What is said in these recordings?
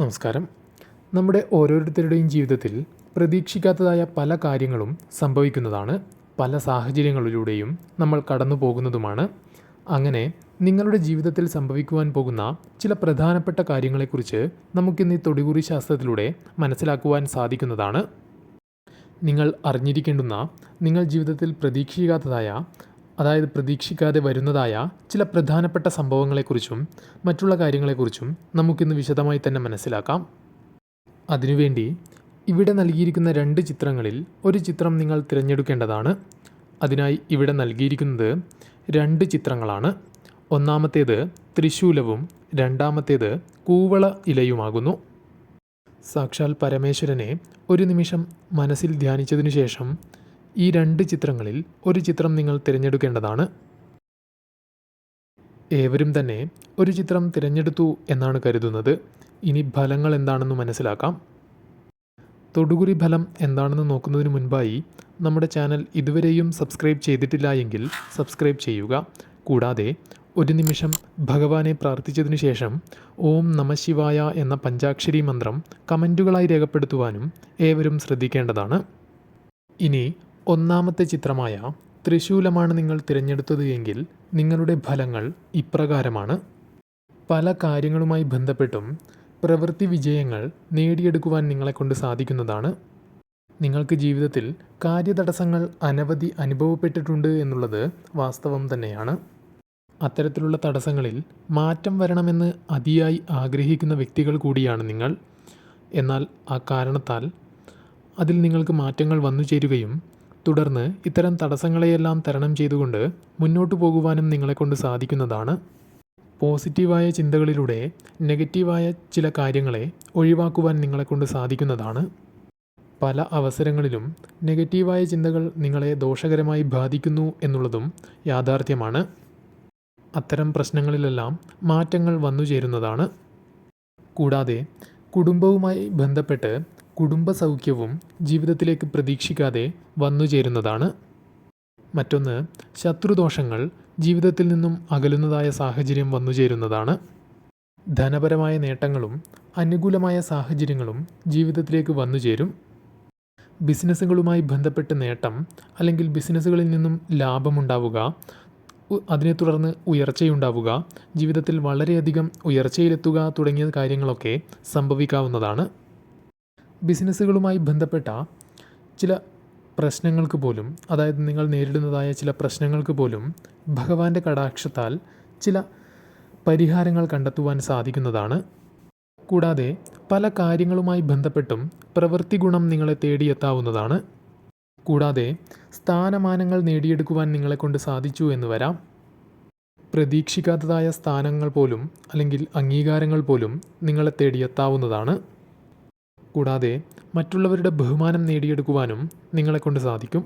നമസ്കാരം. നമ്മുടെ ഓരോരുത്തരുടെയും ജീവിതത്തിൽ പ്രതീക്ഷിക്കാത്തതായ പല കാര്യങ്ങളും സംഭവിക്കുന്നതാണ്. പല സാഹചര്യങ്ങളിലൂടെയും നമ്മൾ കടന്നു പോകുന്നതുമാണ്. അങ്ങനെ നിങ്ങളുടെ ജീവിതത്തിൽ സംഭവിക്കുവാൻ പോകുന്ന ചില പ്രധാനപ്പെട്ട കാര്യങ്ങളെക്കുറിച്ച് നമുക്കിന്ന് ഈ തൊടികുറി ശാസ്ത്രത്തിലൂടെ മനസ്സിലാക്കുവാൻ സാധിക്കുന്നതാണ്. നിങ്ങൾ അറിഞ്ഞിരിക്കേണ്ടുന്ന നിങ്ങൾ ജീവിതത്തിൽ പ്രതീക്ഷിക്കാത്തതായ അതായത് പ്രതീക്ഷിക്കാതെ വരുന്നതായ ചില പ്രധാനപ്പെട്ട സംഭവങ്ങളെക്കുറിച്ചും മറ്റുള്ള കാര്യങ്ങളെക്കുറിച്ചും നമുക്കിന്ന് വിശദമായി തന്നെ മനസ്സിലാക്കാം. അതിനുവേണ്ടി ഇവിടെ നൽകിയിരിക്കുന്ന രണ്ട് ചിത്രങ്ങളിൽ ഒരു ചിത്രം നിങ്ങൾ തിരഞ്ഞെടുക്കേണ്ടതാണ്. അതിനായി ഇവിടെ നൽകിയിരിക്കുന്നത് രണ്ട് ചിത്രങ്ങളാണ്. ഒന്നാമത്തേത് ത്രിശൂലവും രണ്ടാമത്തേത് കൂവള ഇലയുമാകുന്നു. സാക്ഷാൽ പരമേശ്വരനെ ഒരു നിമിഷം മനസ്സിൽ ധ്യാനിച്ചതിനു ശേഷം ഈ രണ്ട് ചിത്രങ്ങളിൽ ഒരു ചിത്രം നിങ്ങൾ തിരഞ്ഞെടുക്കേണ്ടതാണ്. ഏവരും തന്നെ ഒരു ചിത്രം തിരഞ്ഞെടുത്തു എന്നാണ് കരുതുന്നത്. ഇനി ഫലങ്ങൾ എന്താണെന്ന് മനസ്സിലാക്കാം. തൊടുകുറി ഫലം എന്താണെന്ന് നോക്കുന്നതിന് മുൻപായി നമ്മുടെ ചാനൽ ഇതുവരെയും സബ്സ്ക്രൈബ് ചെയ്തിട്ടില്ല എങ്കിൽ സബ്സ്ക്രൈബ് ചെയ്യുക. കൂടാതെ ഒരു നിമിഷം ഭഗവാനെ പ്രാർത്ഥിച്ചതിനു ശേഷം ഓം നമശിവായ എന്ന പഞ്ചാക്ഷരി മന്ത്രം കമന്റുകളായി രേഖപ്പെടുത്തുവാനും ഏവരും ശ്രദ്ധിക്കേണ്ടതാണ്. ഇനി ഒന്നാമത്തെ ചിത്രമായ ത്രിശൂലമാണ് നിങ്ങൾ തിരഞ്ഞെടുത്തത് എങ്കിൽ നിങ്ങളുടെ ഫലങ്ങൾ ഇപ്രകാരമാണ്. പല കാര്യങ്ങളുമായി ബന്ധപ്പെട്ടും പ്രവൃത്തി വിജയങ്ങൾ നേടിയെടുക്കുവാൻ നിങ്ങളെക്കൊണ്ട് സാധിക്കുന്നതാണ്. നിങ്ങൾക്ക് ജീവിതത്തിൽ കാര്യതടസ്സങ്ങൾ അനവധി അനുഭവപ്പെട്ടിട്ടുണ്ട് എന്നുള്ളത് വാസ്തവം തന്നെയാണ്. അത്തരത്തിലുള്ള തടസ്സങ്ങളിൽ മാറ്റം വരണമെന്ന് അതിയായി ആഗ്രഹിക്കുന്ന വ്യക്തികൾ കൂടിയാണ് നിങ്ങൾ. എന്നാൽ ആ കാരണത്താൽ അതിൽ നിങ്ങൾക്ക് മാറ്റങ്ങൾ വന്നു ചേരുകയും തുടർന്ന് ഇത്തരം തടസ്സങ്ങളെയെല്ലാം തരണം ചെയ്തുകൊണ്ട് മുന്നോട്ട് പോകുവാനും നിങ്ങളെക്കൊണ്ട് സാധിക്കുന്നതാണ്. പോസിറ്റീവായ ചിന്തകളിലൂടെ നെഗറ്റീവായ ചില കാര്യങ്ങളെ ഒഴിവാക്കുവാൻ നിങ്ങളെക്കൊണ്ട് സാധിക്കുന്നതാണ്. പല അവസരങ്ങളിലും നെഗറ്റീവായ ചിന്തകൾ നിങ്ങളെ ദോഷകരമായി ബാധിക്കുന്നു എന്നുള്ളതും യാഥാർത്ഥ്യമാണ്. അത്തരം പ്രശ്നങ്ങളിലെല്ലാം മാറ്റങ്ങൾ വന്നു ചേരുന്നതാണ് കൂടാതെ കുടുംബവുമായി ബന്ധപ്പെട്ട് കുടുംബ സൗഖ്യവും ജീവിതത്തിലേക്ക് പ്രതീക്ഷിക്കാതെ വന്നുചേരുന്നതാണ് മറ്റൊന്ന് ശത്രുദോഷങ്ങൾ ജീവിതത്തിൽ നിന്നും അകലുന്നതായ സാഹചര്യം വന്നുചേരുന്നതാണ് ധനപരമായ നേട്ടങ്ങളും അനുകൂലമായ സാഹചര്യങ്ങളും ജീവിതത്തിലേക്ക് വന്നുചേരും ബിസിനസ്സുകളുമായി ബന്ധപ്പെട്ട് നേട്ടം അല്ലെങ്കിൽ ബിസിനസ്സുകളിൽ നിന്നും ലാഭമുണ്ടാവുക അതിനെ തുടർന്ന് ഉയർച്ചയുണ്ടാവുക ജീവിതത്തിൽ വളരെയധികം ഉയർച്ചയിലെത്തുക തുടങ്ങിയ കാര്യങ്ങളൊക്കെ സംഭവിക്കാവുന്നതാണ്. ബിസിനസ്സുകളുമായി ബന്ധപ്പെട്ട ചില പ്രശ്നങ്ങൾക്ക് പോലും അതായത് നിങ്ങൾ നേരിടുന്നതായ ചില പ്രശ്നങ്ങൾക്ക് പോലും ഭഗവാന്റെ കടാക്ഷത്താൽ ചില പരിഹാരങ്ങൾ കണ്ടെത്തുവാൻ സാധിക്കുന്നതാണ്. കൂടാതെ പല കാര്യങ്ങളുമായി ബന്ധപ്പെട്ടും പ്രവൃത്തി ഗുണം നിങ്ങളെ തേടിയെത്താവുന്നതാണ്. കൂടാതെ സ്ഥാനമാനങ്ങൾ നേടിയെടുക്കുവാൻ നിങ്ങളെക്കൊണ്ട് സാധിച്ചു എന്ന് വരാം. പ്രതീക്ഷിക്കാത്തതായ സ്ഥാനങ്ങൾ പോലും അല്ലെങ്കിൽ അംഗീകാരങ്ങൾ പോലും നിങ്ങളെ തേടിയെത്താവുന്നതാണ്. കൂടാതെ മറ്റുള്ളവരുടെ ബഹുമാനം നേടിയെടുക്കുവാനും നിങ്ങളെക്കൊണ്ട് സാധിക്കും.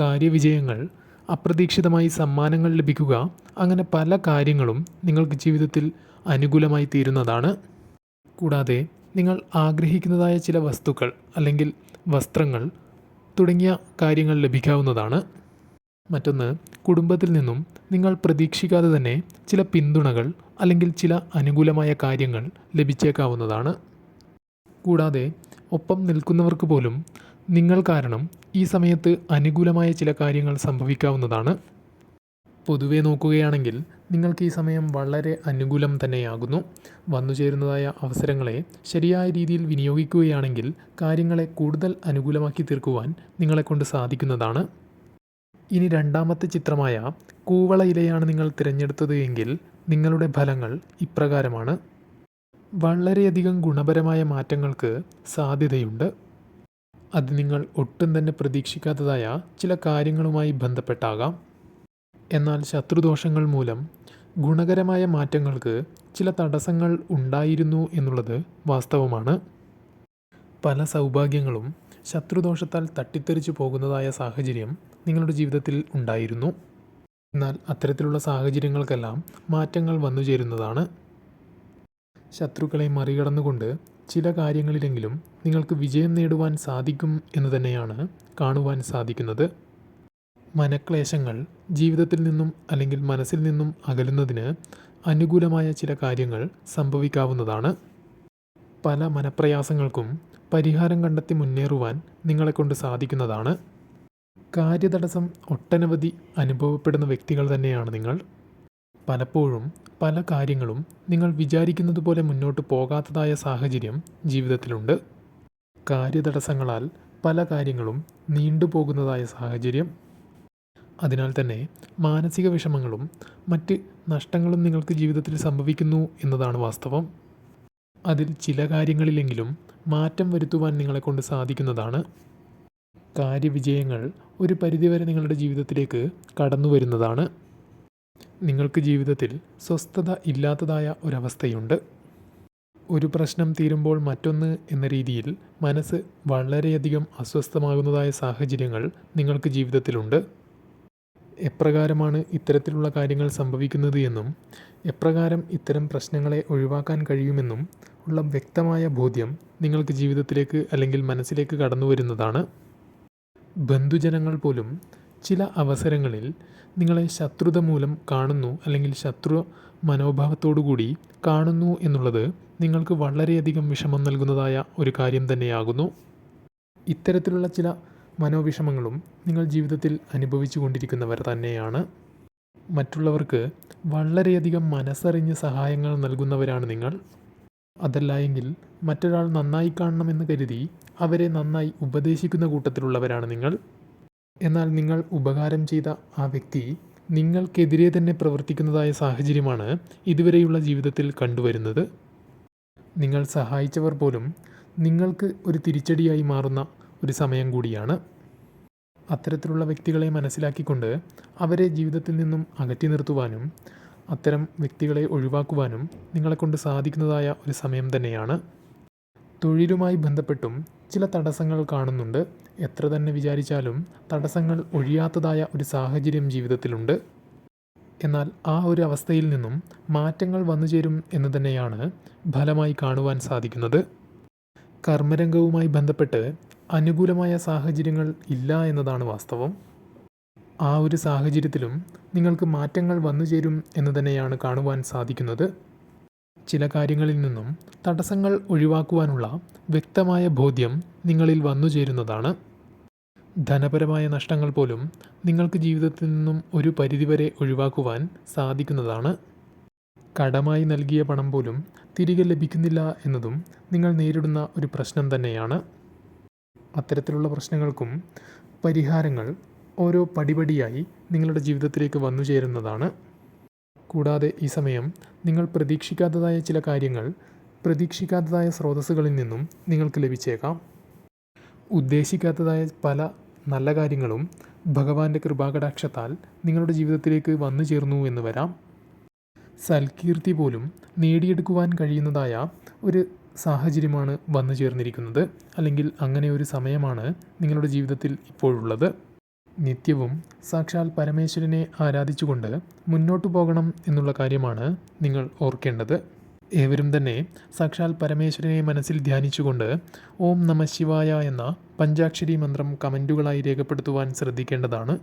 കാര്യവിജയങ്ങൾ അപ്രതീക്ഷിതമായി സമ്മാനങ്ങൾ ലഭിക്കുക അങ്ങനെ പല കാര്യങ്ങളും നിങ്ങൾക്ക് ജീവിതത്തിൽ അനുകൂലമായി തീരുന്നതാണ്. കൂടാതെ നിങ്ങൾ ആഗ്രഹിക്കുന്നതായ ചില വസ്തുക്കൾ അല്ലെങ്കിൽ വസ്ത്രങ്ങൾ തുടങ്ങിയ കാര്യങ്ങൾ ലഭിക്കാവുന്നതാണ്. മറ്റൊന്ന് കുടുംബത്തിൽ നിന്നും നിങ്ങൾ പ്രതീക്ഷിക്കാതെ തന്നെ ചില പിന്തുണകൾ അല്ലെങ്കിൽ ചില അനുകൂലമായ കാര്യങ്ങൾ ലഭിച്ചേക്കാവുന്നതാണ്. കൂടാതെ ഒപ്പം നിൽക്കുന്നവർക്ക് പോലും നിങ്ങൾ കാരണം ഈ സമയത്ത് അനുകൂലമായ ചില കാര്യങ്ങൾ സംഭവിക്കാവുന്നതാണ്. പൊതുവെ നോക്കുകയാണെങ്കിൽ നിങ്ങൾക്ക് ഈ സമയം വളരെ അനുകൂലം തന്നെയാകുന്നു. വന്നു ചേരുന്നതായ അവസരങ്ങളെ ശരിയായ രീതിയിൽ വിനിയോഗിക്കുകയാണെങ്കിൽ കാര്യങ്ങളെ കൂടുതൽ അനുകൂലമാക്കി തീർക്കുവാൻ നിങ്ങളെക്കൊണ്ട് സാധിക്കുന്നതാണ്. ഇനി രണ്ടാമത്തെ ചിത്രമായ കൂവള ഇലയാണ് നിങ്ങൾ തിരഞ്ഞെടുത്തത് എങ്കിൽ നിങ്ങളുടെ ഫലങ്ങൾ ഇപ്രകാരമാണ്. വളരെയധികം ഗുണപരമായ മാറ്റങ്ങൾക്ക് സാധ്യതയുണ്ട്. അത് നിങ്ങൾ ഒട്ടും തന്നെ പ്രതീക്ഷിക്കാത്തതായ ചില കാര്യങ്ങളുമായി ബന്ധപ്പെട്ടാകാം. എന്നാൽ ശത്രുദോഷങ്ങൾ മൂലം ഗുണകരമായ മാറ്റങ്ങൾക്ക് ചില തടസ്സങ്ങൾ ഉണ്ടായിരുന്നു എന്നുള്ളത് വാസ്തവമാണ്. പല സൗഭാഗ്യങ്ങളും ശത്രുദോഷത്താൽ തട്ടിത്തെറിച്ചു പോകുന്നതായ സാഹചര്യം നിങ്ങളുടെ ജീവിതത്തിൽ ഉണ്ടായിരുന്നു. എന്നാൽ അത്തരത്തിലുള്ള സാഹചര്യങ്ങൾക്കെല്ലാം മാറ്റങ്ങൾ വന്നു ചേരുന്നതാണ് ശത്രുക്കളെ മറികടന്നുകൊണ്ട് ചില കാര്യങ്ങളിലെങ്കിലും നിങ്ങൾക്ക് വിജയം നേടുവാൻ സാധിക്കും എന്ന് തന്നെയാണ് കാണുവാൻ സാധിക്കുന്നത്. മനക്ലേശങ്ങൾ ജീവിതത്തിൽ നിന്നും അല്ലെങ്കിൽ മനസ്സിൽ നിന്നും അകലുന്നതിന് അനുകൂലമായ ചില കാര്യങ്ങൾ സംഭവിക്കാവുന്നതാണ്. പല മനപ്രയാസങ്ങൾക്കും പരിഹാരം കണ്ടെത്തി മുന്നേറുവാൻ നിങ്ങളെക്കൊണ്ട് സാധിക്കുന്നതാണ്. കാര്യതടസ്സം ഒട്ടനവധി അനുഭവപ്പെടുന്ന വ്യക്തികൾ തന്നെയാണ് നിങ്ങൾ. പലപ്പോഴും പല കാര്യങ്ങളും നിങ്ങൾ വിചാരിക്കുന്നത് പോലെ മുന്നോട്ട് പോകാത്തതായ സാഹചര്യം ജീവിതത്തിലുണ്ട്. കാര്യതടസ്സങ്ങളാൽ പല കാര്യങ്ങളും നീണ്ടുപോകുന്നതായ സാഹചര്യം. അതിനാൽ തന്നെ മാനസിക വിഷമങ്ങളും മറ്റ് നഷ്ടങ്ങളും നിങ്ങൾക്ക് ജീവിതത്തിൽ സംഭവിക്കുന്നു എന്നതാണ് വാസ്തവം. അതിൽ ചില കാര്യങ്ങളിലെങ്കിലും മാറ്റം വരുത്തുവാൻ നിങ്ങളെക്കൊണ്ട് സാധിക്കുന്നതാണ്. കാര്യവിജയങ്ങൾ ഒരു പരിധിവരെ നിങ്ങളുടെ ജീവിതത്തിലേക്ക് കടന്നു വരുന്നതാണ് നിങ്ങൾക്ക് ജീവിതത്തിൽ സ്വസ്ഥത ഇല്ലാത്തതായ ഒരവസ്ഥയുണ്ട്. ഒരു പ്രശ്നം തീരുമ്പോൾ മറ്റൊന്ന് എന്ന രീതിയിൽ മനസ്സ് വളരെയധികം അസ്വസ്ഥമാകുന്നതായ സാഹചര്യങ്ങൾ നിങ്ങൾക്ക് ജീവിതത്തിലുണ്ട്. എപ്രകാരമാണ് ഇത്തരത്തിലുള്ള കാര്യങ്ങൾ സംഭവിക്കുന്നത് എന്നും എപ്രകാരം ഇത്തരം പ്രശ്നങ്ങളെ ഒഴിവാക്കാൻ കഴിയുമെന്നും ഉള്ള വ്യക്തമായ ബോധ്യം നിങ്ങൾക്ക് ജീവിതത്തിലേക്ക് അല്ലെങ്കിൽ മനസ്സിലേക്ക് കടന്നു വരുന്നതാണ് ബന്ധുജനങ്ങൾ പോലും ചില അവസരങ്ങളിൽ നിങ്ങളെ ശത്രുത മൂലം കാണുന്നു അല്ലെങ്കിൽ ശത്രു മനോഭാവത്തോടുകൂടി കാണുന്നു എന്നുള്ളത് നിങ്ങൾക്ക് വളരെയധികം വിഷമം നൽകുന്നതായ ഒരു കാര്യം തന്നെയാകുന്നു. ഇത്തരത്തിലുള്ള ചില മനോവിഷമങ്ങളും നിങ്ങൾ ജീവിതത്തിൽ അനുഭവിച്ചു കൊണ്ടിരിക്കുന്നവർ തന്നെയാണ്. മറ്റുള്ളവർക്ക് വളരെയധികം മനസ്സറിഞ്ഞ് സഹായങ്ങൾ നൽകുന്നവരാണ് നിങ്ങൾ. അതല്ല എങ്കിൽ മറ്റൊരാൾ നന്നായി കാണണമെന്ന് കരുതി അവരെ നന്നായി ഉപദേശിക്കുന്ന കൂട്ടത്തിലുള്ളവരാണ് നിങ്ങൾ. എന്നാൽ നിങ്ങൾ ഉപകാരം ചെയ്ത ആ വ്യക്തി നിങ്ങൾക്കെതിരെ തന്നെ പ്രവർത്തിക്കുന്നതായ സാഹചര്യമാണ് ഇതുവരെയുള്ള ജീവിതത്തിൽ കണ്ടുവരുന്നത്. നിങ്ങൾ സഹായിച്ചവർ പോലും നിങ്ങൾക്ക് ഒരു തിരിച്ചടിയായി മാറുന്ന ഒരു സമയം കൂടിയാണ്. അത്തരത്തിലുള്ള വ്യക്തികളെ മനസ്സിലാക്കിക്കൊണ്ട് അവരെ ജീവിതത്തിൽ നിന്നും അകറ്റി നിർത്തുവാനും അത്തരം വ്യക്തികളെ ഒഴിവാക്കുവാനും നിങ്ങളെക്കൊണ്ട് സാധിക്കുന്നതായ ഒരു സമയം തന്നെയാണ്. തൊഴിലുമായി ബന്ധപ്പെട്ടും ചില തടസ്സങ്ങൾ കാണുന്നുണ്ട്. എത്ര തന്നെ വിചാരിച്ചാലും തടസ്സങ്ങൾ ഒഴിയാത്തതായ ഒരു സാഹചര്യം ജീവിതത്തിലുണ്ട്. എന്നാൽ ആ ഒരു അവസ്ഥയിൽ നിന്നും മാറ്റങ്ങൾ വന്നു ചേരും എന്ന് തന്നെയാണ് ഫലമായി കാണുവാൻ സാധിക്കുന്നത്. കർമ്മരംഗവുമായി ബന്ധപ്പെട്ട് അനുകൂലമായ സാഹചര്യങ്ങൾ ഇല്ല എന്നതാണ് വാസ്തവം. ആ ഒരു സാഹചര്യത്തിലും നിങ്ങൾക്ക് മാറ്റങ്ങൾ വന്നു ചേരും എന്ന് തന്നെയാണ് കാണുവാൻ സാധിക്കുന്നത്. ചില കാര്യങ്ങളിൽ നിന്നും തടസ്സങ്ങൾ ഒഴിവാക്കുവാനുള്ള വ്യക്തമായ ബോധ്യം നിങ്ങളിൽ വന്നു ചേരുന്നതാണ്. ധനപരമായ നഷ്ടങ്ങൾ പോലും നിങ്ങൾക്ക് ജീവിതത്തിൽ നിന്നും ഒരു പരിധിവരെ ഒഴിവാക്കുവാൻ സാധിക്കുന്നതാണ്. കടമായി നൽകിയ പണം പോലും തിരികെ ലഭിക്കുന്നില്ല എന്നതും നിങ്ങൾ നേരിടുന്ന ഒരു പ്രശ്നം തന്നെയാണ്. അത്തരത്തിലുള്ള പ്രശ്നങ്ങൾക്കും പരിഹാരങ്ങൾ ഓരോ പടിപടിയായി നിങ്ങളുടെ ജീവിതത്തിലേക്ക് വന്നു ചേരുന്നതാണ്. കൂടാതെ ഈ സമയം നിങ്ങൾ പ്രതീക്ഷിക്കാത്തതായ ചില കാര്യങ്ങൾ പ്രതീക്ഷിക്കാത്തതായ സ്രോതസ്സുകളിൽ നിന്നും നിങ്ങൾക്ക് ലഭിച്ചേക്കാം. ഉദ്ദേശിക്കാത്തതായ പല നല്ല കാര്യങ്ങളും ഭഗവാന്റെ കൃപാകടാക്ഷത്താൽ നിങ്ങളുടെ ജീവിതത്തിലേക്ക് വന്നു ചേർന്നു എന്ന് വരാം. സൽകീർത്തി പോലും നേടിയെടുക്കുവാൻ കഴിയുന്നതായ ഒരു സാഹചര്യമാണ് വന്നു ചേർന്നിരിക്കുന്നത്. അല്ലെങ്കിൽ അങ്ങനെ ഒരു സമയമാണ് നിങ്ങളുടെ ജീവിതത്തിൽ ഇപ്പോഴുള്ളത്. നിത്യവും സാക്ഷാൽ പരമേശ്വരനെ ആരാധിച്ചുകൊണ്ട് മുന്നോട്ടു പോകണം എന്നുള്ള കാര്യമാണ് നിങ്ങൾ ഓർക്കേണ്ടത്. ഏവരും തന്നെ സാക്ഷാൽ പരമേശ്വരനെ മനസ്സിൽ ധ്യാനിച്ചുകൊണ്ട് ഓം നമ ശിവായ എന്ന പഞ്ചാക്ഷരി മന്ത്രം കമന്റുകളായി രേഖപ്പെടുത്തുവാൻ ശ്രദ്ധിക്കേണ്ടതാണ്.